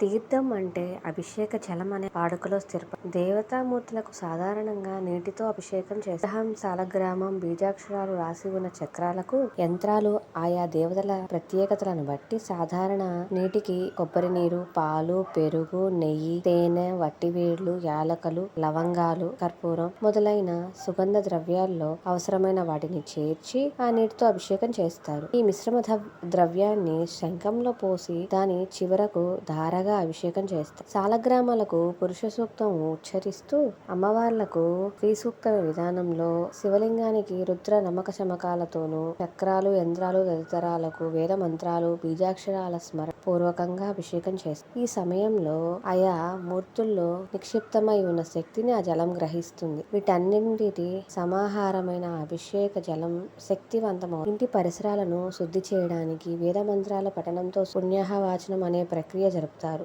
తీర్థం అంటే అభిషేక జలం అనే వాడుకలో స్థిరప దేవతామూర్తులకు సాధారణంగా నీటితో అభిషేకం చేస్తాం సాలగ్రామం బీజాక్షరాలు రాసి ఉన్న చక్రాలకు యంత్రాలు ఆయా దేవతల ప్రత్యేకతలను బట్టి సాధారణ నీటికి కొబ్బరి నీరు పాలు పెరుగు నెయ్యి తేనె వట్టివేళ్ళు యాలకలు లవంగాలు కర్పూరం మొదలైన సుగంధ ద్రవ్యాల్లో అవసరమైన వాటిని చేర్చి ఆ నీటితో అభిషేకం చేస్తారు. ఈ మిశ్రమ ద్రవ్యాన్ని శంఖంలో పోసి దాని చివరకు ధారగా అభిషేకం చేస్తారు. సాలగ్రామాలకు పురుష సూక్తం ఉచ్చరిస్తూ అమ్మవార్లకు స్త్రీ సూక్త విధానంలో శివలింగానికి రుద్ర నమ్మక శమకాలతోనూ చక్రాలు యంత్రాలు తదితరాలకు వేద మంత్రాలు బీజాక్షరాల స్మరణ పూర్వకంగా అభిషేకం చేస్తారు. ఈ సమయంలో ఆయా మూర్తుల్లో నిక్షిప్తమై ఉన్న శక్తిని ఆ జలం గ్రహిస్తుంది. వీటన్నింటి సమాహారమైన అభిషేక జలం శక్తివంతమవు. ఇంటి పరిసరాలను శుద్ధి చేయడానికి వేద మంత్రాల పఠనంతో పుణ్యాహ వాచనం అనే ప్రక్రియ జరుపుతారు.